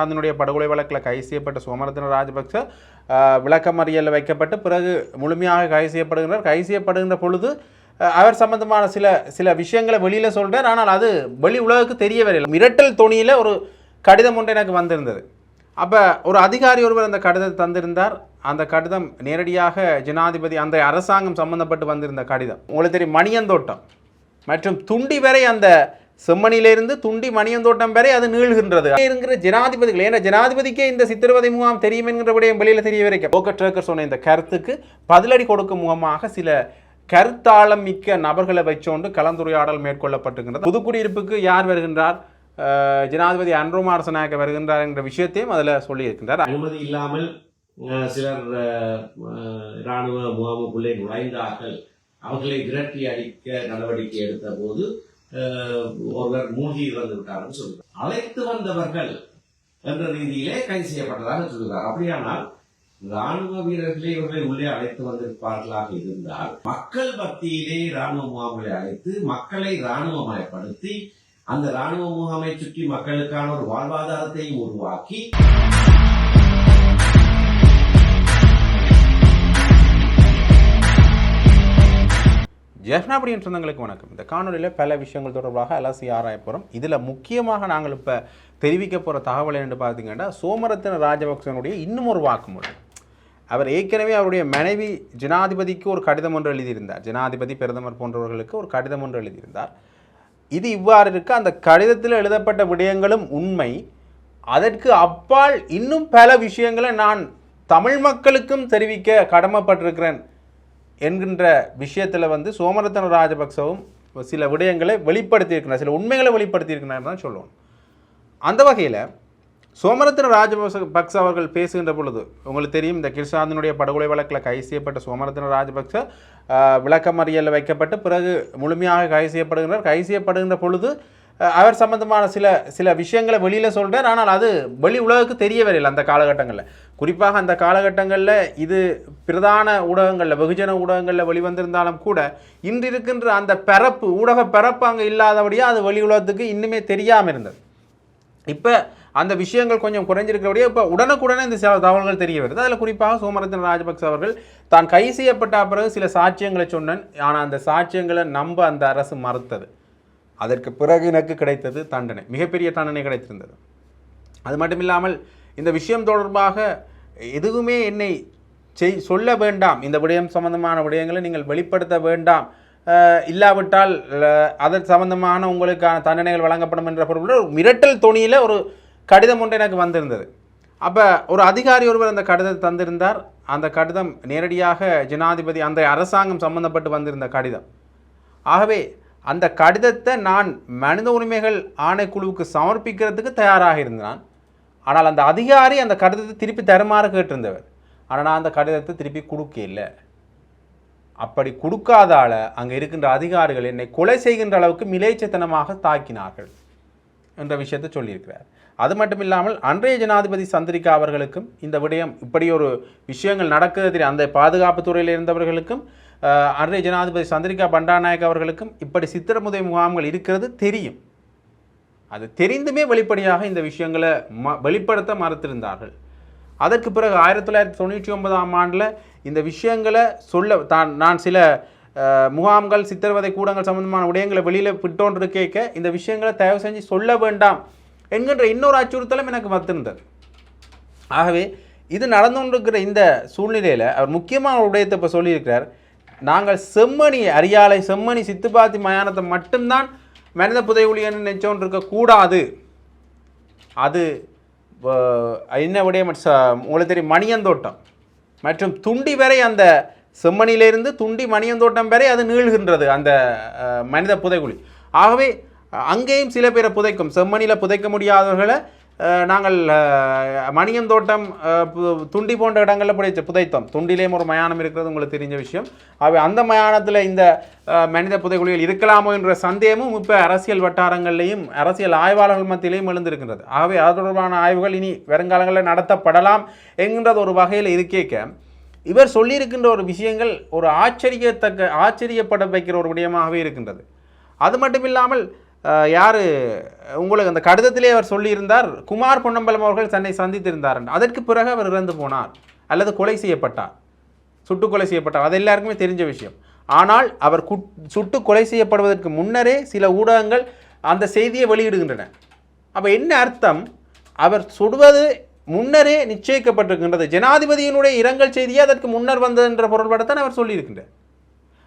அதனுடைய படுகொலை வழக்கில் கைது செய்யப்பட்ட சோமரத்ன ராஜபக்ச விளக்கமறியலில் வைக்கப்பட்டு பிறகு முழுமையாக கைது செய்யப்படுகின்றார். கைது செய்யப்படுகின்ற பொழுது அவர் சம்பந்தமான சில சில விஷயங்களை வெளியில் சொல்கிறார் ஆனால் அது வெளி உலகுக்கு தெரிய வரல மிரட்டல் தொனியில் ஒரு கடிதம் ஒன்று எனக்கு வந்திருந்தது. அப்போ ஒரு அதிகாரி ஒருவர் அந்த கடிதத்தை தந்திருந்தார். அந்த கடிதம் நேரடியாக ஜனாதிபதி அந்த அரசாங்கம் சம்பந்தப்பட்டு வந்திருந்த கடிதம். உங்களுக்கு தெரியும் மணியந்தோட்டம். மற்றும் துண்டி வரை அந்த செம்மணியிலிருந்து துண்டி மணியந்தோட்டம் வரை அது நீள்கின்றது. இருக்கிற ஜனாதிபதிகள் ஏன்னா ஜனாதிபதிக்கே இந்த சித்திரவதை முகாம் தெரியும் என்கிற விடயம் வெளியில் தெரிய வரைக்கும். போக்க ட்ரேக்கர் சொன்ன இந்த கருத்துக்கு பதிலடி கொடுக்கும் முகமாக சில கருத்தாளம் மிக்க நபர்களை வச்சோண்டு கலந்துரையாடல் மேற்கொள்ளப்பட்டிருக்கின்றது புதுக்குடியிருப்புக்கு யார் வருகின்றார்? ஜனாதிபதி அன்ரோமா அரசநாயக்க வருகின்றார் என்ற விஷயத்தையும் அதில் சொல்லியிருக்கின்றார். அனுமதி இல்லாமல் சிலர் இராணுவ முகாமுக்குள்ளே நுழைந்தார்கள். அவர்களை விரட்டி அடிக்க நடவடிக்கை எடுத்த போது ஒருவர் மூழ்கி இறந்து விட்டார்னு சொல்கிறார் அழைத்து வந்தவர்கள் என்ற ரீதியிலே கைது செய்யப்பட்டதாக சொல்கிறார். அப்படியானால் ராணுவ வீரர்களே இவர்களை உள்ளே அழைத்து வந்திருப்பார்களாக இருந்தால் மக்கள் மத்தியிலே ராணுவ முகாம்களை அழைத்து மக்களை ராணுவமயப்படுத்தி அந்த ராணுவ முகாமை சுற்றி மக்களுக்கான ஒரு வாழ்வாதாரத்தையும் உருவாக்கி எஃப்னாபடியின் சொந்தங்களுக்கு வணக்கம். இந்த காணொலியில் பல விஷயங்கள் தொடர்பாக அலசி ஆராய போகிறோம் இதில் முக்கியமாக நாங்கள் இப்போ தெரிவிக்க போகிற தகவல் என்று பார்த்தீங்கன்னா சோமரத்தின ராஜபக்சனுடைய இன்னும் ஒரு வாக்குமூலம் அவர் ஏற்கனவே அவருடைய மனைவி ஜனாதிபதிக்கு ஒரு கடிதம் ஒன்று எழுதியிருந்தார். ஜனாதிபதி பிரதமர் போன்றவர்களுக்கு ஒரு கடிதம் ஒன்று எழுதியிருந்தார். இது இவ்வாறு இருக்க அந்த கடிதத்தில் எழுதப்பட்ட விடயங்களும் உண்மை. அதற்கு அப்பால் இன்னும் பல விஷயங்களை நான் தமிழ் மக்களுக்கும் தெரிவிக்க கடமைப்பட்டிருக்கிறேன். என்கின்ற விஷயத்தில் வந்து சோமரத்தன ராஜபக்சவும் சில விடயங்களை வெளிப்படுத்தியிருக்கிறார். சில உண்மைகளை வெளிப்படுத்தியிருக்கிறார் தான் சொல்லுவோம் அந்த வகையில் சோமரத்தன ராஜபக்ச அவர்கள் பேசுகின்ற பொழுது உங்களுக்கு தெரியும் இந்த கிருஷ்ணாந்தனுடைய படுகொலை வழக்கில் கைது செய்யப்பட்ட சோமரத்தன ராஜபக்ச விளக்கமறியலில் வைக்கப்பட்டு பிறகு முழுமையாக கைது செய்யப்படுகிறார் கைது செய்யப்படுகின்ற பொழுது அவர் சம்பந்தமான சில சில விஷயங்களை வெளியில் சொல்கிறார் ஆனால் அது வெளி உலகுக்கு தெரிய அந்த காலகட்டங்களில். குறிப்பாக அந்த காலகட்டங்களில் இது பிரதான ஊடகங்களில் வெகுஜன ஊடகங்களில் வெளிவந்திருந்தாலும் கூட இன்று இருக்கின்ற அந்த பரப்பு ஊடக பரப்பு அங்கே இல்லாதபடியாக அது வெளி உலகத்துக்கு இன்னுமே தெரியாமல் இருந்தது. இப்போ அந்த விஷயங்கள் கொஞ்சம் குறைஞ்சிருக்கிறபடியே இப்போ உடனுக்குடனே இந்த சில தகவல்கள் தெரிய வருது. அதில் குறிப்பாக சோமரத்தன ராஜபக்ச அவர்கள் தான் கை செய்யப்பட்ட பிறகு சில சாட்சியங்களை சொன்னேன். ஆனால் அந்த சாட்சியங்களை நம்ப அந்த அரசு மறுத்தது. அதற்கு பிறகு எனக்கு கிடைத்தது தண்டனை மிகப்பெரிய தண்டனை கிடைத்திருந்தது. அது மட்டும் இல்லாமல் இந்த விஷயம் தொடர்பாக எதுவுமே என்னை செய் சொல்ல வேண்டாம். இந்த விடயம் சம்பந்தமான விடயங்களை நீங்கள் வெளிப்படுத்த வேண்டாம். இல்லாவிட்டால் அதன் சம்பந்தமான உங்களுக்கான தண்டனைகள் வழங்கப்படும் என்ற பொருள் ஒரு மிரட்டல் தொனியில் ஒரு கடிதம் ஒன்று எனக்கு வந்திருந்தது. அப்போ ஒரு அதிகாரி ஒருவர் அந்த கடிதத்தை தந்திருந்தார். அந்த கடிதம் நேரடியாக ஜனாதிபதி அந்த அரசாங்கம் சம்பந்தப்பட்டு வந்திருந்த கடிதம். ஆகவே அந்த கடிதத்தை நான் மனித உரிமைகள் ஆணைக்குழுவுக்கு சமர்ப்பிக்கிறதுக்கு தயாராக இருந்தான். ஆனால் அந்த அதிகாரி அந்த கடிதத்தை திருப்பி தருமாறு கேட்டிருந்தவர். ஆனால் நான் அந்த கடிதத்தை திருப்பி கொடுக்க இல்லை. அப்படி கொடுக்காதால அங்கே இருக்கின்ற அதிகாரிகள் என்னை கொலை செய்கின்ற அளவுக்கு மிலேச்சத்தனமாக தாக்கினார்கள் என்ற விஷயத்தை சொல்லியிருக்கிறார். அது மட்டும் இல்லாமல் அன்றைய ஜனாதிபதி சந்திரிகா அவர்களுக்கும் இந்த விடயம் இப்படி ஒரு விஷயங்கள் நடக்குது தெரியும். அந்த பாதுகாப்பு துறையில் இருந்தவர்களுக்கும் அன்றைய ஜனாதிபதி சந்திரிகா பண்டாநாயக் அவர்களுக்கும் இப்படி சித்திரமுதை முகாம்கள் இருக்கிறது தெரியும். அது தெரிந்துமே வெளிப்படையாக இந்த விஷயங்களை ம வெளிப்படுத்த மறுத்திருந்தார்கள். அதற்கு பிறகு ஆயிரத்தி தொள்ளாயிரத்தி தொண்ணூற்றி ஒன்பதாம் ஆண்டில் இந்த விஷயங்களை சொல்ல தான் நான் சில முகாம்கள் சித்திரவதை கூடங்கள் சம்பந்தமான விடயங்களை வெளியில் விட்டோன்று கேட்க இந்த விஷயங்களை தயவு செஞ்சு சொல்ல வேண்டாம் என்கின்ற இன்னொரு அச்சுறுத்தலும் எனக்கு வந்திருந்தது. ஆகவே இது நடந்து கொண்டிருக்கிற இந்த சூழ்நிலையில் அவர் முக்கியமான ஒரு விடயத்தை இப்போ சொல்லியிருக்கிறார். நாங்கள் செம்மணி அரியாலை செம்மணி சித்துப்பாத்தி மயானத்தை மட்டும்தான் மனித புதைகுழின்னு நினச்சோன் இருக்கக்கூடாது. அது என்ன விடயம்? உங்களுக்கு தெரியும் மணியந்தோட்டம் மற்றும் துண்டி வரை அந்த செம்மணியிலிருந்து துண்டி மணியந்தோட்டம் வரை அது நீள்கின்றது அந்த மனித புதைகுழி ஆகவே அங்கேயும் சில பேரை புதைக்கும். செம்மணியில் புதைக்க முடியாதவர்களை நாங்கள் மணியம் மணியந்தோட்டம் துண்டி போன்ற இடங்களில் புதைச்ச புதைத்தோம். துண்டிலேயும் ஒரு மயானம் இருக்கிறது உங்களுக்கு தெரிஞ்ச விஷயம். அவை அந்த மயானத்தில் இந்த மனித புதைக்குழிகள் இருக்கலாமோ என்ற சந்தேகமும் இப்போ அரசியல் வட்டாரங்கள்லையும் அரசியல் ஆய்வாளர்கள் மத்தியிலையும் எழுந்திருக்கின்றது. ஆகவே அது தொடர்பான ஆய்வுகள் இனி வருங்காலங்களில் நடத்தப்படலாம் என்கின்றது ஒரு வகையில் இருக்கேக்க இவர் சொல்லியிருக்கின்ற ஒரு விஷயங்கள் ஒரு ஆச்சரியத்தக்க ஆச்சரியப்பட வைக்கிற ஒரு விடயமாகவே இருக்கின்றது. அது மட்டும் இல்லாமல் யார்? உங்களுக்கு அந்த கடிதத்திலே அவர் சொல்லியிருந்தார் குமார் பொன்னம்பலம் அவர்கள் தன்னை சந்தித்திருந்தார் அதற்கு பிறகு அவர் இறந்து போனார் அல்லது கொலை செய்யப்பட்டார். சுட்டு கொலை செய்யப்பட்டார். அது எல்லாருக்குமே தெரிஞ்ச விஷயம். ஆனால் அவர் குட் சுட்டு கொலை செய்யப்படுவதற்கு முன்னரே சில ஊடகங்கள் அந்த செய்தியை வெளியிடுகின்றன. அப்போ என்ன அர்த்தம்? அவர் சுடுவது முன்னரே நிச்சயிக்கப்பட்டிருக்கின்றது. ஜனாதிபதியினுடைய இரங்கல் செய்தியே அதற்கு முன்னர் வந்தது என்ற பொருள்படத்தான் அவர் சொல்லியிருக்கின்றார்.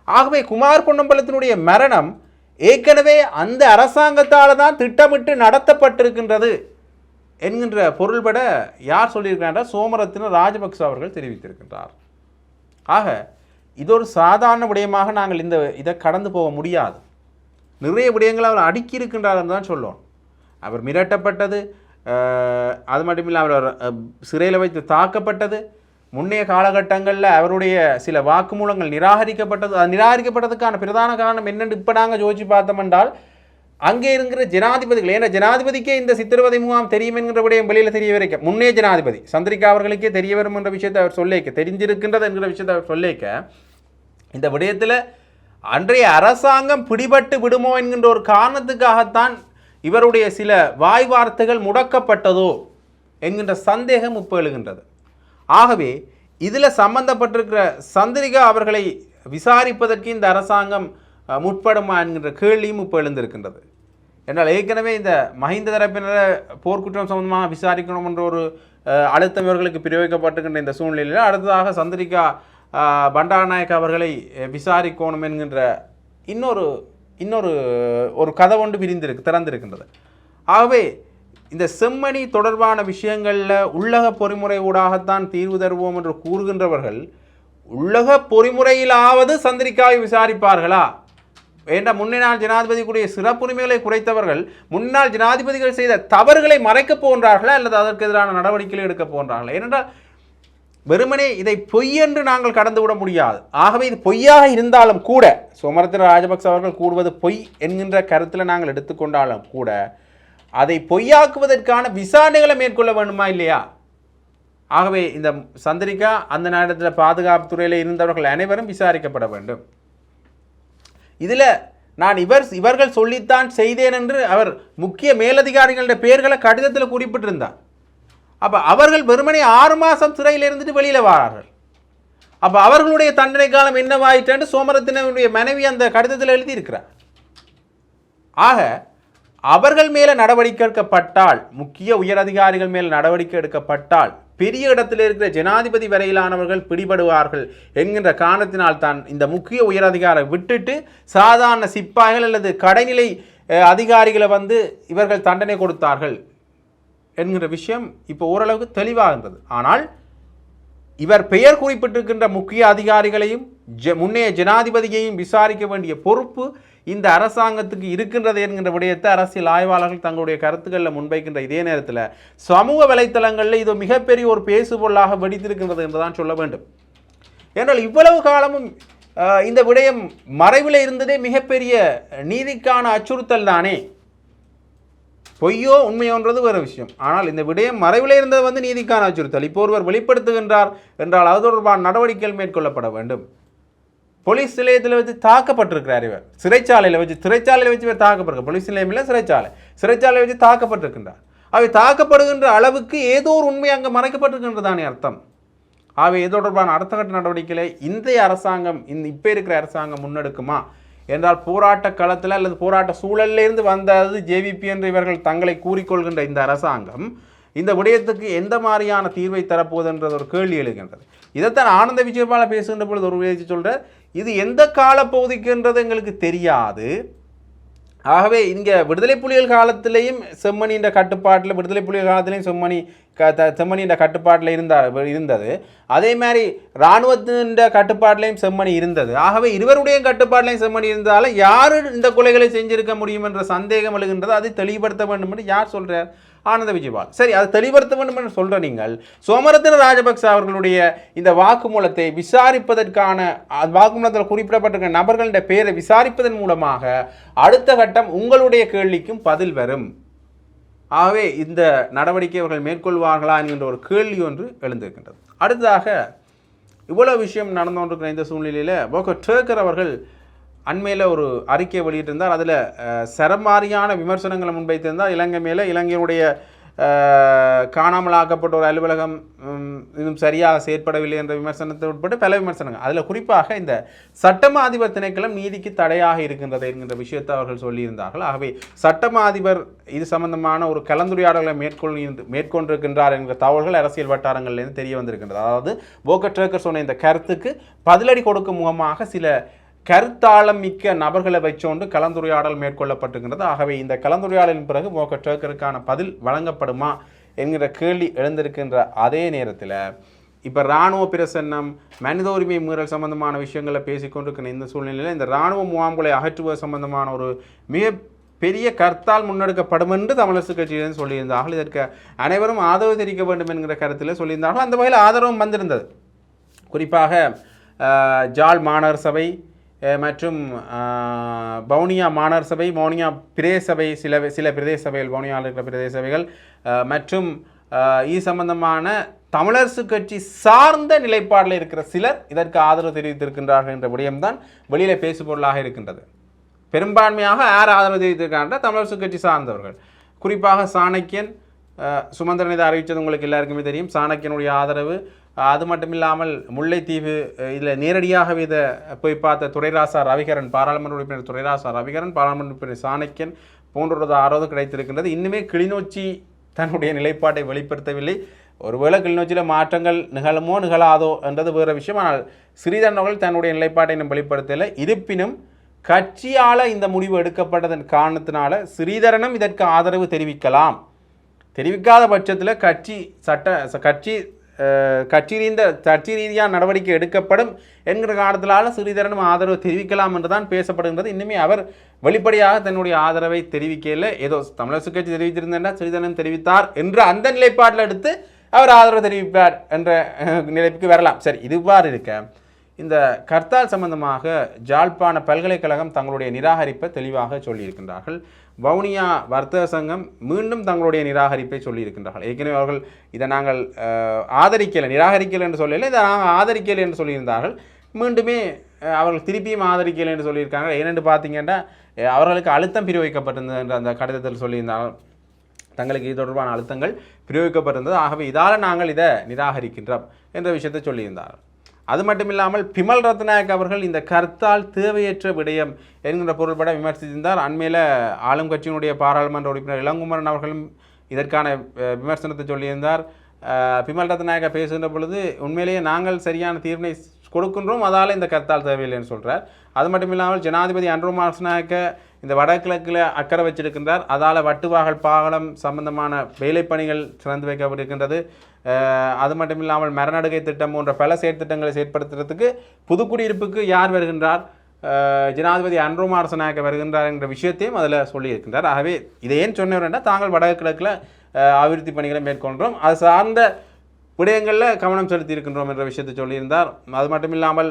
ஆகவே குமார் பொன்னம்பலத்தினுடைய மரணம் ஏற்கனவே அந்த அரசாங்கத்தால் தான் திட்டமிட்டு நடத்தப்பட்டிருக்கின்றது என்கின்ற பொருள்பட யார் சொல்லியிருக்கிறார் சோமரத்தின ராஜபக்ச அவர்கள் தெரிவித்திருக்கின்றார். ஆக இது ஒரு சாதாரண விடயமாக நாங்கள் இந்த இதை கடந்து போக முடியாது. நிறைய விடயங்களை அவர் அடுக்கி இருக்கின்றார் தான் சொல்லணும் அவர் மிரட்டப்பட்டது அது மட்டுமில்லை அவர் சிறையில் வைத்து தாக்கப்பட்டது முன்னைய காலகட்டங்களில் அவருடைய சில வாக்குமூலங்கள் நிராகரிக்கப்பட்டது அது நிராகரிக்கப்பட்டதுக்கான பிரதான காரணம் என்னென்னு இப்போ நாங்கள் யோசிச்சு பார்த்தோம் என்றால் அங்கே இருக்கிற ஜனாதிபதிகள் ஏன்னா ஜனாதிபதிக்கே இந்த சித்திரவதை முகாம் தெரியும் என்கிற விடயம் வெளியில் தெரிய வரைக்க முன்னே ஜனாதிபதி சந்திரிகா அவர்களுக்கே தெரிய வரும் என்ற விஷயத்தை அவர் சொல்லிக்க தெரிஞ்சிருக்கின்றது என்கிற விஷயத்தை அவர் சொல்லிக்க இந்த விடயத்தில் அன்றைய அரசாங்கம் பிடிபட்டு விடுமோ என்கின்ற ஒரு காரணத்துக்காகத்தான் இவருடைய சில வாய் வார்த்தைகள் முடக்கப்பட்டதோ என்கின்ற சந்தேகம் இப்போ எழுகின்றது. ஆகவே இதில் சம்பந்தப்பட்டிருக்கிற சந்திரிகா அவர்களை விசாரிப்பதற்கு இந்த அரசாங்கம் முற்படுமா என்கின்ற கேள்வியும் இப்போ எழுந்திருக்கின்றது. என்றால் ஏற்கனவே இந்த மஹிந்த தரப்பினரை போர்க்குற்றம் சம்பந்தமாக விசாரிக்கணும் என்ற ஒரு அழுத்தம் இவர்களுக்கு பிரயோகிக்கப்பட்டிருக்கின்ற இந்த சூழ்நிலையில் அடுத்ததாக சந்திரிகா பண்டாரநாயக் அவர்களை விசாரிக்கணும் என்கின்ற இன்னொரு இன்னொரு ஒரு கதை ஒன்று விரிந்திருக்கு திறந்திருக்கின்றது. ஆகவே இந்த செம்மணி தொடர்பான விஷயங்களில் உள்ளக பொறிமுறை ஊடாகத்தான் தீர்வு தருவோம் என்று கூறுகின்றவர்கள் உள்ளக பொறிமுறையிலாவது சந்திரிக்காவை விசாரிப்பார்களா? ஏண்டா முன்னாள் ஜனாதிபதிக்குரிய சிறப்புரிமைகளை குறைத்தவர்கள் முன்னாள் ஜனாதிபதிகள் செய்த தவறுகளை மறைக்கப் போகின்றார்களா அல்லது அதற்கு எதிரான நடவடிக்கைகளை எடுக்கப் போகின்றார்களா? ஏனென்றால் வெறுமனே இதை பொய் என்று நாங்கள் கடந்து விட முடியாது. ஆகவே இது பொய்யாக இருந்தாலும் கூட சோமரத்தின ராஜபக்ச அவர்கள் கூறுவது பொய் என்கின்ற கருத்தில் நாங்கள் எடுத்துக்கொண்டாலும் கூட அதை பொய்யாக்குவதற்கான விசாரணைகளை மேற்கொள்ள வேண்டுமா இல்லையா? ஆகவே இந்த சந்திரிகா அந்த நேரத்தில் பாதுகாப்பு துறையில் இருந்தவர்கள் அனைவரும் விசாரிக்கப்பட வேண்டும். இதில் நான் இவர் இவர்கள் சொல்லித்தான் செய்தேன் என்று அவர் முக்கிய மேலதிகாரிகளுடைய பெயர்களை கடிதத்தில் குறிப்பிட்டிருந்தார். அப்போ அவர்கள் வெறுமனே ஆறு மாதம் சிறையில் இருந்துட்டு வெளியில் வரார்கள். அப்போ அவர்களுடைய தண்டனை காலம் என்னவாயிற்று சோமரத்தினுடைய மனைவி அந்த கடிதத்தில் எழுதியிருக்கிறார். ஆக அவர்கள் மேலே நடவடிக்கை எடுக்கப்பட்டால் முக்கிய உயரதிகாரிகள் மேல் நடவடிக்கை எடுக்கப்பட்டால் பெரிய இடத்தில் இருக்கிற ஜனாதிபதி வரையிலானவர்கள் பிடிபடுவார்கள் என்கின்ற காரணத்தினால் தான் இந்த முக்கிய உயரதிகாரை விட்டுட்டு சாதாரண சிப்பாய்கள் அல்லது கடைநிலை அதிகாரிகளை வந்து இவர்கள் தண்டனை கொடுத்தார்கள் என்கிற விஷயம் இப்போ ஓரளவுக்கு தெளிவாகின்றது. ஆனால் இவர் பெயர் குறிப்பிட்டிருக்கின்ற முக்கிய அதிகாரிகளையும் ஜ முன்னைய ஜனாதிபதியையும் விசாரிக்க வேண்டிய பொறுப்பு இந்த அரசாங்கத்துக்கு இருக்கின்றது என்கின்ற விடயத்தை அரசியல் ஆய்வாளர்கள் தங்களுடைய கருத்துக்களில் முன்வைக்கின்ற இதே நேரத்தில் சமூக வலைத்தளங்களில் இது மிகப்பெரிய ஒரு பேசுபொருளாக வெடித்திருக்கின்றது என்றுதான் சொல்ல வேண்டும். ஏனால் இவ்வளவு காலமும் இந்த விடயம் மறைவில் இருந்ததே மிகப்பெரிய நீதிக்கான அச்சுறுத்தல் தானே. பொய்யோ உண்மையோன்றது வேறு விஷயம். ஆனால் இந்த விடயம் மறைவில் இருந்தது வந்து நீதிக்கான அச்சுறுத்தல். இப்போ ஒருவர் வெளிப்படுத்துகின்றார் என்றால் அது தொடர்பான நடவடிக்கைகள் மேற்கொள்ளப்பட வேண்டும். போலீஸ் நிலையத்தில் வச்சு தாக்கப்பட்டிருக்கிறார் இவர். சிறைச்சாலையில் வச்சு சிறைச்சாலையில் வச்சு இவர் தாக்கப்பட்டிருக்க. போலீஸ் நிலையம் இல்லை சிறைச்சாலை. சிறைச்சாலையில் வச்சு தாக்கப்பட்டிருக்கின்றார். அவை தாக்கப்படுகின்ற அளவுக்கு ஏதோ ஒரு உண்மை அங்கே மறைக்கப்பட்டிருக்கின்றதானே அர்த்தம். ஆகவே இது தொடர்பான அடுத்த கட்ட நடவடிக்கைகளை இந்திய அரசாங்கம் இந்த இப்போ இருக்கிற அரசாங்கம் முன்னெடுக்குமா? என்றால் போராட்ட களத்தில் அல்லது போராட்ட சூழல்ல இருந்து வந்தது ஜேவிபி என்று இவர்கள் தங்களை கூறிக்கொள்கின்ற இந்த அரசாங்கம் இந்த விடயத்துக்கு எந்த மாதிரியான தீர்வை தரப்போகுதுன்றது ஒரு கேள்வி எழுகின்றது. இதைத்தான் ஆனந்த விஜயபால பேசுகின்ற பொழுது ஒரு விடயத்தை சொல்கிறார் இது எந்த காலப்பகுதிக்குன்றது எங்களுக்கு தெரியாது. ஆகவே இங்கே விடுதலை புலிகள் காலத்திலேயும் செம்மணின்ற கட்டுப்பாட்டில் விடுதலை புலிகள் காலத்திலையும் செம்மணி க த செம்மணியின்ற கட்டுப்பாட்டில் இருந்தார் இருந்தது. அதே மாதிரி இராணுவத்தின் கட்டுப்பாட்டிலையும் செம்மணி இருந்தது. ஆகவே இருவருடைய கட்டுப்பாட்டிலையும் செம்மணி இருந்தாலும் யார் இந்த கொலைகளை செஞ்சிருக்க முடியும் என்ற சந்தேகம் எழுகின்றது. அதை தெளிவுபடுத்த வேண்டும் என்று யார் சொல்கிறார் ஆனந்த விஜயபால். சரி அதை தெளிவுபடுத்த வேண்டும் என்று சொல்கிற நீங்கள் சோமரத்தின ராஜபக்ச அவர்களுடைய இந்த வாக்குமூலத்தை விசாரிப்பதற்கான வாக்குமூலத்தில் குறிப்பிடப்பட்டிருக்கிற நபர்களின் பெயரை விசாரிப்பதன் மூலமாக அடுத்த கட்டம் உங்களுடைய கேள்விக்கும் பதில் வரும். ஆகவே இந்த நடவடிக்கை அவர்கள் மேற்கொள்வார்களா என்கின்ற ஒரு கேள்வி ஒன்று எழுந்திருக்கின்றது. அடுத்ததாக இவ்வளோ விஷயம் நடந்து கொண்டிருக்கிற இந்த சூழ்நிலையில் போக்கோ டேக்கர் அவர்கள் அண்மையில் ஒரு அறிக்கை வெளியிட்டிருந்தார். அதில் சரமாரியான விமர்சனங்களை முன்வைத்திருந்தார். இலங்கை மேலே இலங்கையினுடைய காணாமல் ஆக்கப்பட்ட ஒரு அலுவலகம் இன்னும் சரியாக செயற்படவில்லை என்ற விமர்சனத்தை உட்பட்டு பல விமர்சனங்கள். அதில் குறிப்பாக இந்த சட்டமா அதிபர் திணைக்களம் நீதிக்கு தடையாக இருக்கின்றது என்கின்ற விஷயத்தை அவர்கள் சொல்லியிருந்தார்கள். ஆகவே சட்டமா அதிபர் இது சம்பந்தமான ஒரு கலந்துரையாடலை மேற்கொள் மேற்கொண்டிருக்கின்றார் என்கிற தகவல்கள் அரசியல் வட்டாரங்களிலிருந்து தெரிய வந்திருக்கின்றது. அதாவது போக்கர் ட்ரேக்கர் சொன்ன இந்த கருத்துக்கு பதிலடி கொடுக்கும் முகமாக சில கருத்தாளம் மிக்க நபர்களை வைச்சோண்டு கலந்துரையாடல் மேற்கொள்ளப்பட்டிருக்கின்றது ஆகவே இந்த கலந்துரையாடலின் பிறகு மோக ட்ரேக்கருக்கான பதில் வழங்கப்படுமா என்கிற கேள்வி எழுந்திருக்கின்ற அதே நேரத்தில் இப்போ இராணுவ பிரசன்னம் மனித உரிமை மீறல் சம்பந்தமான விஷயங்களை பேசிக்கொண்டிருக்கிற இந்த சூழ்நிலையில் இந்த இராணுவ முகாம்களை அகற்றுவது சம்பந்தமான ஒரு மிக பெரிய கருத்தால் முன்னெடுக்கப்படும் என்று தமிழரசு கட்சியிலிருந்து சொல்லியிருந்தார்கள். இதற்கு அனைவரும் ஆதரவு தெரிவிக்க வேண்டும் என்கிற கருத்தில் சொல்லியிருந்தார்கள். அந்த வகையில் ஆதரவும் வந்திருந்தது. குறிப்பாக ஜால் ஜாழ் மாநகர சபை மற்றும் பவுனியா வவுனியா சபை வவுனியா பிரதேசபை சில சில பிரதேச சபைகள் வவுனியாவில் இருக்கிற பிரதேச சபைகள் மற்றும் இது சம்பந்தமான தமிழரசு கட்சி சார்ந்த நிலைப்பாடில் இருக்கிற சிலர் இதற்கு ஆதரவு தெரிவித்திருக்கின்றார்கள் என்ற விடயம்தான் வெளியில் பேசுபொருளாக இருக்கின்றது. பெரும்பான்மையாக யார் ஆதரவு தெரிவித்திருக்காங்க தமிழரசு கட்சி சார்ந்தவர்கள். குறிப்பாக சாணக்கியன் சுமந்திரன் இதை அறிவித்தது உங்களுக்கு எல்லாருக்குமே தெரியும். சாணக்கியனுடைய ஆதரவு அது மட்டும் இல்லாமல் முல்லைத்தீவு இதில் நேரடியாகவே இதை போய் பார்த்த துரைராசா ரவிகரன் பாராளுமன்ற உறுப்பினர் துரைராசா ரவிகரன் பாராளுமன்ற உறுப்பினர் சாணக்கியன் போன்றொரு ஆதரவு கிடைத்திருக்கின்றது. இன்னுமே கிளிநொச்சி தன்னுடைய நிலைப்பாட்டை வெளிப்படுத்தவில்லை. ஒருவேளை கிளிநொச்சியில் மாற்றங்கள் நிகழுமோ நிகழாதோ என்றது வேறு விஷயம். ஆனால் ஸ்ரீதரன் அவர்கள் தன்னுடைய நிலைப்பாட்டை இன்னும் வெளிப்படுத்தலை இருப்பினும் கட்சியால் இந்த முடிவு எடுக்கப்பட்டதன் காரணத்தினால ஸ்ரீதரனும் இதற்கு ஆதரவு தெரிவிக்கலாம். தெரிவிக்காத பட்சத்தில் கட்சி சட்ட கட்சி கட்சி ரீந்த கட்சி ரீதியாக நடவடிக்கை எடுக்கப்படும் என்கிற காரணத்தினால ஸ்ரீதரனும் ஆதரவு தெரிவிக்கலாம் என்று தான் பேசப்படுகின்றது. இன்னுமே அவர் வெளிப்படையாக தன்னுடைய ஆதரவை தெரிவிக்கல ஏதோ தமிழரசு கட்சி தெரிவித்திருந்தா ஸ்ரீதரன் தெரிவித்தார் என்று அந்த நிலைப்பாட்டில் எடுத்து அவர் ஆதரவு தெரிவிப்பார் என்ற நிலைப்புக்கு வரலாம். சரி இதுவாறு இருக்க இந்த கர்த்தால் சம்பந்தமாக ஜாழ்ப்பாண பல்கலைக்கழகம் தங்களுடைய நிராகரிப்பை தெளிவாக சொல்லியிருக்கின்றார்கள். வவுனியா வர்த்தக சங்கம் மீண்டும் தங்களுடைய நிராகரிப்பை சொல்லியிருக்கின்றார்கள். ஏற்கனவே அவர்கள் இதை நாங்கள் ஆதரிக்கலை நிராகரிக்கலை என்று சொல்லலை இதை நாங்கள் ஆதரிக்கலை என்று சொல்லியிருந்தார்கள். மீண்டுமே அவர்கள் திருப்பியும் ஆதரிக்கலை என்று சொல்லியிருக்காங்க. ஏனென்று பார்த்தீங்கன்னா அவர்களுக்கு அழுத்தம் பிரிவிக்கப்பட்டிருந்தது என்ற அந்த கடிதத்தில் சொல்லியிருந்தார்கள். தங்களுக்கு இது தொடர்பான அழுத்தங்கள் பிரயோகிக்கப்பட்டிருந்தது. ஆகவே இதால் நாங்கள் இதை நிராகரிக்கின்றோம் என்ற விஷயத்தை சொல்லியிருந்தார்கள். அது மட்டும் இல்லாமல் பிமல் ரத்நாயக் அவர்கள் இந்த கருத்தால் தேவையற்ற விடயம் என்கின்ற பொருள்பட விமர்சித்திருந்தார். அண்மையில் ஆளும் கட்சியினுடைய பாராளுமன்ற உறுப்பினர் இளங்குமரன் அவர்களும் இதற்கான விமர்சனத்தை சொல்லியிருந்தார். பிமல் ரத்நாயக்க பேசுகின்ற பொழுது உண்மையிலேயே நாங்கள் சரியான தீர்வினை கொடுக்கின்றோம் அதால் இந்த கருத்தால் தேவையில்லைன்னு சொல்கிறார் அது மட்டும் இல்லாமல் ஜனாதிபதி அன்ரோ மார்ஸ்நாயக்க இந்த வடகிழக்கில் அக்கறை வச்சிருக்கின்றார். அதால் வட்டுவாகல் பாகலம் சம்பந்தமான வேலைப்பணிகள் திறந்து வைக்கப்பட்டிருக்கின்றது. அது மட்டும் இல்லாமல் மரநடுகை திட்டம் போன்ற பல செயற்திட்டங்களை செயற்படுத்துறதுக்கு புதுக்குடியிருப்புக்கு யார் வருகின்றார்? ஜனாதிபதி அன்ரோ மார்சநாயக்க வருகின்றார் என்ற விஷயத்தையும் அதில் சொல்லியிருக்கின்றார். ஆகவே இதை ஏன் சொன்னவர்னா தாங்கள் வடகிழக்கில் அஹ், அபிவிருத்தி பணிகளை மேற்கொள்கிறோம். அது சார்ந்த விடயங்களில் கவனம் செலுத்தி இருக்கின்றோம் என்ற விஷயத்தை சொல்லியிருந்தார். அது மட்டும் இல்லாமல்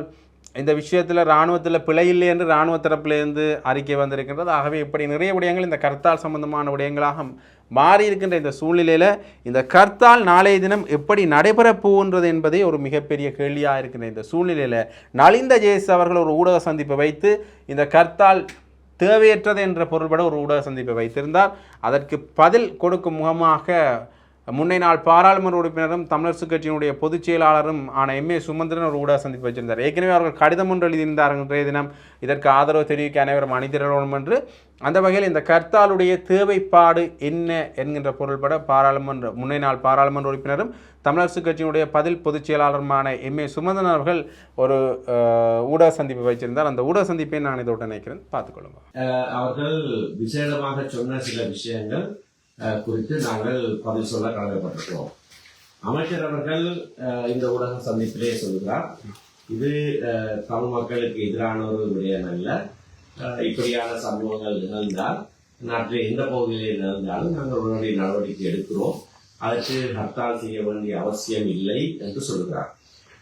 இந்த விஷயத்தில் இராணுவத்தில் பிழை இல்லை என்று இராணுவ தரப்பிலிருந்து அறிக்கை வந்திருக்கின்றது. ஆகவே இப்படி நிறைய விடயங்கள் இந்த கர்த்தால் சம்பந்தமான விடயங்களாக மாறி இருக்கின்ற இந்த சூழ்நிலையில் இந்த கர்த்தால் நாளைய தினம் எப்படி நடைபெறப் போகின்றது என்பதே ஒரு மிகப்பெரிய கேள்வியாக இருக்கின்ற இந்த சூழ்நிலையில் நலிந்த ஜெயஸ் அவர்கள் ஒரு ஊடக சந்திப்பை வைத்து இந்த கர்த்தால் தேவையற்றது என்ற பொருள்பட ஒரு ஊடக சந்திப்பை வைத்திருந்தார். அதற்கு பதில் கொடுக்கும் முகமாக முன்னை நாள் பாராளுமன்ற உறுப்பினரும் தமிழரசு கட்சியினுடைய பொதுச் செயலாளரும் ஆன எம் ஏ சுமந்திரன் ஒரு ஊடக சந்திப்பு வச்சிருந்தார். ஏற்கனவே அவர்கள் கடிதம் ஒன்று எழுதியிருந்தார் இன்றைய தினம். இதற்கு ஆதரவு தெரிவிக்க அனைவரும் அணிதிரளணும் என்று. அந்த வகையில் இந்த கர்த்தாலுடைய தேவைப்பாடு என்ன என்கின்ற பொருள்பட பாராளுமன்ற முன்னை நாள் பாராளுமன்ற உறுப்பினரும் தமிழரசு கட்சியினுடைய பதில் பொதுச் செயலாளருமான எம் ஏ சுமந்திரன் அவர்கள் ஒரு ஊடக சந்திப்பு வைச்சிருந்தார் அந்த ஊடக சந்திப்பை நான் இதோட நினைக்கிறேன் பார்த்துக்கொள்ளுங்க அவர்கள் விசேடமாக சொன்ன சில விஷயங்கள் குறித்து நாங்கள் பதில் சொல்ல கடமைப்பட்டிருக்கிறோம். அமைச்சர் அவர்கள் இந்த ஊடக சந்திப்பிலே சொல்கிறார் இது தமிழ் மக்களுக்கு எதிரான ஒரு விடயம் அல்ல. இப்படியான சம்பவங்கள் நிகழ்ந்தால் நாட்டில் எந்த பகுதியிலே நிகழ்ந்தாலும் நாங்கள் உடனடி நடவடிக்கை எடுக்கிறோம். அதற்கு ஹர்த்தால் செய்ய வேண்டிய அவசியம் இல்லை என்று சொல்கிறார்.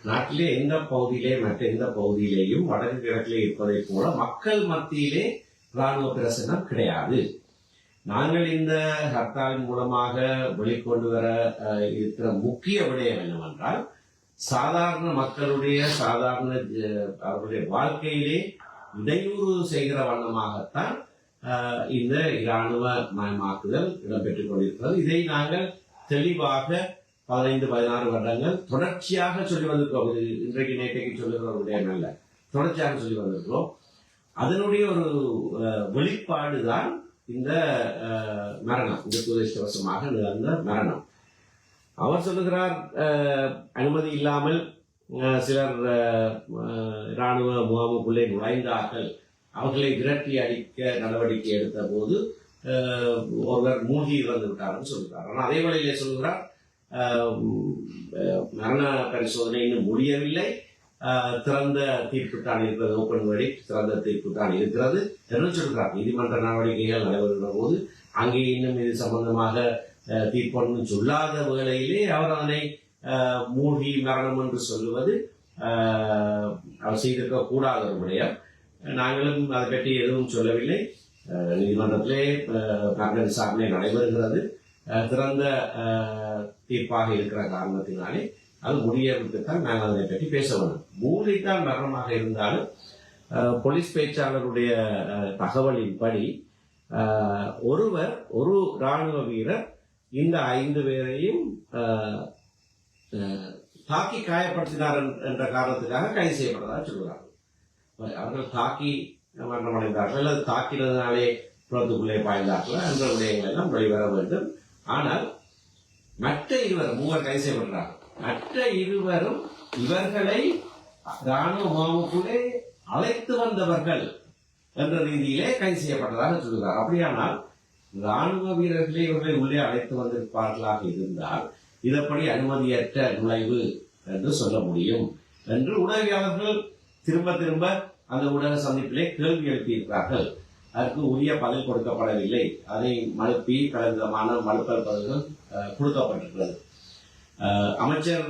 நாட்டிலே எந்த பகுதியிலே மற்ற எந்த பகுதியிலேயும் வடக்கு கிழக்கிலே இருப்பதைப் போல மக்கள் மத்தியிலே ராணுவ பிரசனம் கிடையாது. நாங்கள் இந்த ஹர்த்தாலின் மூலமாக வெளிக்கொண்டு வர இருக்கிற முக்கிய விடயம் என்னவென்றால் சாதாரண மக்களுடைய சாதாரண அவருடைய வாழ்க்கையிலே இடையூறு செய்கிற வண்ணமாகத்தான் இந்த இராணுவ மயமாக்குதல் இடம்பெற்றுக் கொண்டிருக்கிறது. இதை நாங்கள் தெளிவாக பதினைந்து பதினாறு வருடங்கள் தொடர்ச்சியாக சொல்லி வந்திருக்கிறோம். இது இன்றைக்கு நேற்றைக்கு சொல்லுகிற விடயம் அல்ல. தொடர்ச்சியாக சொல்லி வந்திருக்கிறோம். அதனுடைய ஒரு வெளிப்பாடு வெளிப்பாடுதான் இந்த மரணம் இந்த துரதிருஷ்டவசமாக நிகழ்ந்த மரணம். அவர் சொல்லுகிறார் அனுமதி இல்லாமல் சிலர் இராணுவ முகாமுக்குள்ளே நுழைந்தார்கள். அவர்களை விரட்டி அடிக்க நடவடிக்கை எடுத்த போது ஒருவர் மூழ்கி இறந்து விட்டார்னு சொல்கிறார் ஆனால் அதே வேளையிலே சொல்கிறார் மரண பரிசோதனை இன்னும் முடியவில்லை. திறந்த தீர்ப்பு தான் இருக்கிறது. ஓப்பன் வழி திறந்த தீர்ப்பு தான் இருக்கிறது என்று சொல்கிறார் நீதிமன்ற நடவடிக்கைகள் நடைபெறுகிற போது அங்கே இன்னும் இது சம்பந்தமாக அஹ், சொல்லாத வேளையிலே அவர் அதனை மூழ்கி மரணம் என்று சொல்லுவது அவர் செய்திருக்க கூடாத ஒரு விடயம். நாங்களும் அதை பற்றி எதுவும் சொல்லவில்லை. நீதிமன்றத்திலே அஹ், மரண விசாரணை நடைபெறுகிறது. திறந்த தீர்ப்பாக இருக்கிற காரணத்தினாலே அது முடியறதுக்குத்தான் நாங்கள் அதை பற்றி பேச வேண்டும். மூளைத்தான் மரணமாக இருந்தாலும் போலீஸ் பேச்சாளருடைய தகவலின்படி ஒருவர் ஒரு ராணுவ வீரர் இந்த ஐந்து பேரையும் தாக்கி காயப்படுத்தினார் என்ற காரணத்துக்காக கைது செய்யப்பட்டதாக சொல்கிறார்கள் அவர்கள் தாக்கி மரணமடைந்தார்கள் அல்லது தாக்கினதுனாலே புறத்துக்குள்ளே பாய்ந்தார்கள் என்ற விடயங்கள் எல்லாம் வெளிவர வேண்டும். ஆனால் மற்ற இருவர் மூவர் கைது செய்யப்படுகிறார்கள் மற்ற இருவரும் இவர்களை ராணுவ முகாமுக்குள்ளே அழைத்து வந்தவர்கள் என்ற ரீதியிலே கைது செய்யப்பட்டதாக சொல்கிறார். அப்படியானால் ராணுவ வீரர்களை இவர்களை உள்ளே அழைத்து வந்திருப்பார்களாக இருந்தால் இதப்படி அனுமதியற்ற நுழைவு என்று சொல்ல முடியும் என்று உதவியாளர்கள் திரும்ப திரும்ப அந்த ஊடக சந்திப்பிலே கேள்வி எழுப்பியிருக்கிறார்கள். அதற்கு உரிய பதில் கொடுக்கப்படவில்லை. அதை மழுப்பி பல விதமான மழுப்பல் பதில்கள் கொடுக்கப்பட்டிருக்கிறது. அமைச்சர்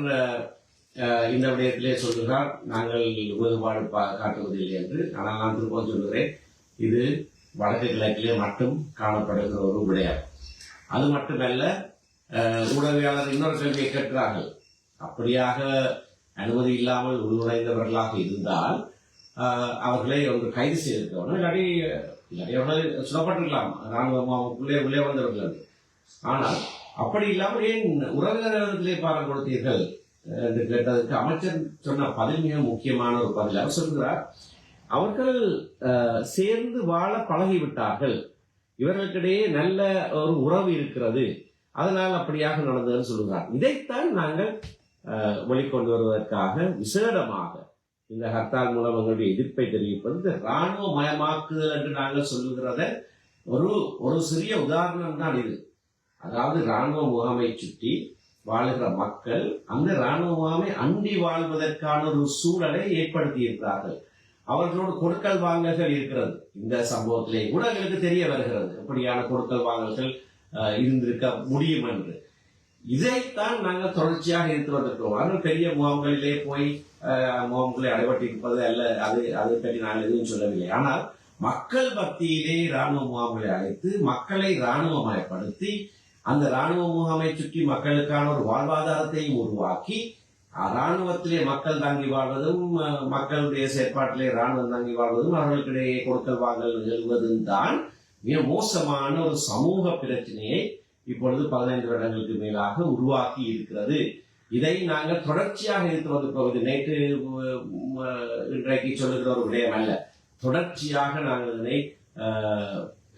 இந்த விடயத்திலே சொல்கிறார் நாங்கள் வேறுபாடு பா- காட்டுவதில்லை என்று ஆனால் நான் திருப்பம் சொல்கிறேன் இது வடக்கு கிழக்கிலே மட்டும் காணப்படுகிற ஒரு விடயம். அது மட்டுமல்ல ஊடகவியாளர் இன்னொரு கேள்வியை கேட்கிறார்கள். அப்படியாக அனுமதி இல்லாமல் உள்நுழைந்தவர்களாக இருந்தால் அவர்களை ஒன்று கைது செய்திருக்கணும். இல்லாட்டி இல்லாட்டி அவர்கள் சொல்லப்பட்டிருக்கலாம் ராணுவமாவுக்குள்ளே உள்ளே வந்தவர்கள் ஆனால் அப்படி இல்லாமல் ஏன் உறவினர்களிடத்திலே பாடம் கொடுத்தீர்கள் என்று கேட்டதற்கு அமைச்சர் சொன்ன பதில் மிக முக்கியமான ஒரு பதில். அவர் சொல்கிறார் அவர்கள் சேர்ந்து வாழ பழகிவிட்டார்கள். இவர்களுக்கிடையே நல்ல ஒரு உறவு இருக்கிறது. அதனால் அப்படியாக நடந்ததுன்னு சொல்லுகிறார். இதைத்தான் நாங்கள் வெளிக்கொண்டு வருவதற்காக விசேடமாக இந்த ஹர்த்தால் மூலம் எங்களுடைய எதிர்ப்பை தெரிவிப்பது இந்த ராணுவ மயமாக்குதல் என்று நாங்கள் சொல்லுகிறத ஒரு ஒரு சிறிய உதாரணம் தான் இது. அதாவது ராணுவ முகாமை சுற்றி வாழுகிற மக்கள் அந்த ராணுவ முகாமை அண்டி வாழ்வதற்கான ஒரு சூழலை ஏற்படுத்தி இருக்கிறார்கள் அவர்களோடு கொடுக்கல் வாங்கல்கள் இருக்கிறது. இந்த சம்பவத்திலே கூட எங்களுக்கு தெரிய வருகிறது. எப்படியான கொடுக்கல் வாங்கல்கள் இருந்திருக்க முடியும் என்று. இதைத்தான் நாங்கள் தொடர்ச்சியாக எடுத்து வந்திருக்கிறோம். அவர்கள் பெரிய முகாம்களிலே போய் முகாம்களை அடைபட்டிருப்பது அல்ல அது அதை பற்றி நாங்கள் எதுவும் சொல்லவில்லை. ஆனால் மக்கள் மத்தியிலே ராணுவ முகாம்களை அழைத்து மக்களை ராணுவமயப்படுத்தி அந்த ராணுவ முகாமை சுற்றி மக்களுக்கான ஒரு வாழ்வாதாரத்தையும் உருவாக்கி ராணுவத்திலே மக்கள் தாங்கி வாழ்வதும் மக்களுடைய செயற்பாட்டிலே ராணுவம் தாங்கி வாழ்வதும் அவர்களுக்கிடையே கொடுக்கல் வாங்கல் நிகழ்வதும் தான் மிக மோசமான ஒரு சமூக பிரச்சனையை இப்பொழுது பதினைந்து வருடங்களுக்கு மேலாக உருவாக்கி இருக்கிறது. இதை நாங்கள் தொடர்ச்சியாக எடுத்து வந்திருக்கிறோம் இது நேற்று இன்றைக்கு சொல்லுகிற ஒரு விடயம் அல்ல. தொடர்ச்சியாக நாங்கள் இதனை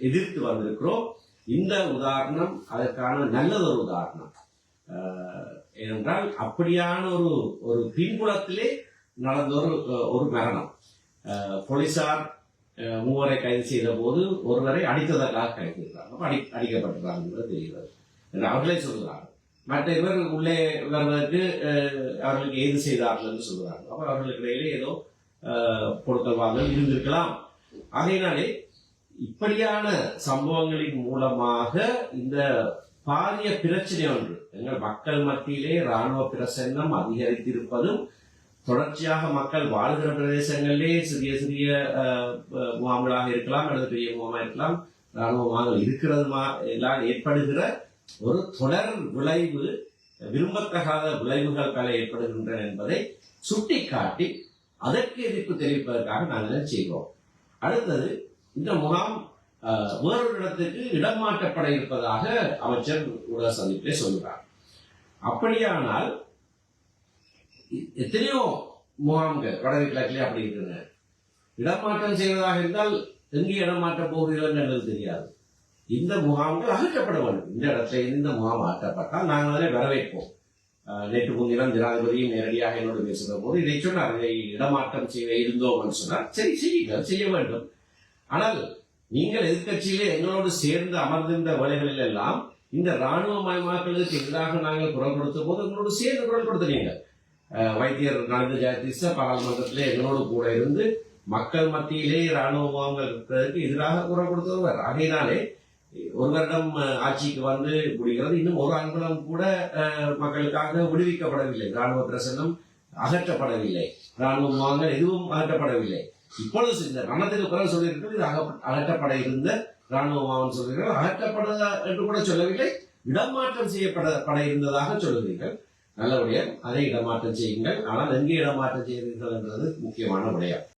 எதிர்த்து வந்திருக்கிறோம். இந்த உதாரணம் அதற்கான நல்லதொரு உதாரணம். ஏனென்றால் அப்படியான ஒரு ஒரு பின்புலத்திலே நடந்த ஒரு ஒரு மரணம். போலீசார் மூவரை கைது செய்த போது ஒருவரை அடித்ததற்காக கைது செய்தார் அடி அடிக்கப்பட்டிருக்காங்க என்பது தெரிகிறது. என்று அவர்களே சொல்கிறார்கள். மற்ற இவர் உள்ளே வருவதற்கு அவர்களுக்கு ஏது செய்தார்கள் என்று சொல்கிறார்கள். அப்போ அவர்களுக்கு இடையிலே ஏதோ பொருட்கள் வாங்கல் இருந்திருக்கலாம். ஆகையினாலே இப்படியான சம்பவங்களின் மூலமாக இந்த பாரிய பிரச்சனை ஒன்று. எங்கள் மக்கள் மத்தியிலே ராணுவ பிரசன்னம் அதிகரித்திருப்பதும் தொடர்ச்சியாக மக்கள் வாழ்கிற பிரதேசங்களிலே சிறிய சிறிய முகாம்களாக இருக்கலாம் அல்லது பெரிய முகாமாக இருக்கலாம் ராணுவமாக இருக்கிறதுமா எல்லாம் ஏற்படுகிற ஒரு தொடர் விளைவு விரும்பத்தகாத விளைவுகள் பல ஏற்படுகின்றன என்பதை சுட்டிக்காட்டி அதற்கு எதிர்ப்பு தெரிவிப்பதற்காக நாங்கள் செய்வோம்? அடுத்தது இந்த முகாம் வேறொரு இடத்துக்கு இடம் மாற்றப்பட இருப்பதாக அமைச்சர் ஊடக சந்திப்பிலே சொல்கிறார் அப்படியானால் எத்தனையோ முகாம்கள் வடக்கு கிழக்கிலே அப்படி இருக்கின்றன. இடமாற்றம் செய்வதாக இருந்தால் எங்கே இடம் மாற்றப் போகிறீர்கள் என்பது தெரியாது. இந்த முகாம்கள் அகற்றப்பட வேண்டும். இந்த இடத்துல இந்த முகாம் அகற்றப்பட்டால் நாங்கள் அதை வரவேற்போம். நேற்று முன்தினம் ஜனாதிபதியும் நேரடியாக என்னோடு பேசுகிற போது இதை சொன்னார். இதை இடமாற்றம் செய்ய இருந்தோம் என்று சொன்னார். சரி செய்யுங்கள். செய்ய வேண்டும். ஆனால் நீங்கள் எதிர்க்கட்சியிலே எங்களோடு சேர்ந்து அமர்ந்திருந்த வேலைகளில் எல்லாம் இந்த ராணுவ மயமாக்கலுக்கு எதிராக நாங்கள் குரல் கொடுத்த போது எங்களோடு சேர்ந்து குரல் கொடுத்தீங்க. வைத்தியர் நலிந்த ஜெயதீச பாராளுமன்றத்திலே எங்களோடு கூட இருந்து மக்கள் மத்தியிலே ராணுவ முகாம்கள் இருக்கிறதுக்கு எதிராக குரல் கொடுத்தவர். ஆகையினாலே ஒரு வருடம் ஆட்சிக்கு வந்து முடிகிறது. இன்னும் ஒரு அங்குலம் கூட மக்களுக்காக விடுவிக்கப்படவில்லை. ராணுவ பிரசனம் அகற்றப்படவில்லை. ராணுவ முகாம்கள் எதுவும் அகற்றப்படவில்லை. இப்பொழுது இந்த ரணத்துக்கு பிறகு சொல்லியிருக்கிறது இது அகப்ப- அகற்றப்பட இருந்த ராணுவ முகாம் சொல்கிறீர்கள் அகற்றப்பட என்று கூட சொல்லவில்லை இடமாற்றம் செய்யப்பட பட இருந்ததாக சொல்லுகிறீர்கள். நல்லபடியாக அதை இடமாற்றம் செய்யுங்கள். ஆனால் எங்கே இடமாற்றம் செய்கிறீர்கள் என்றது முக்கியமான விடயம்.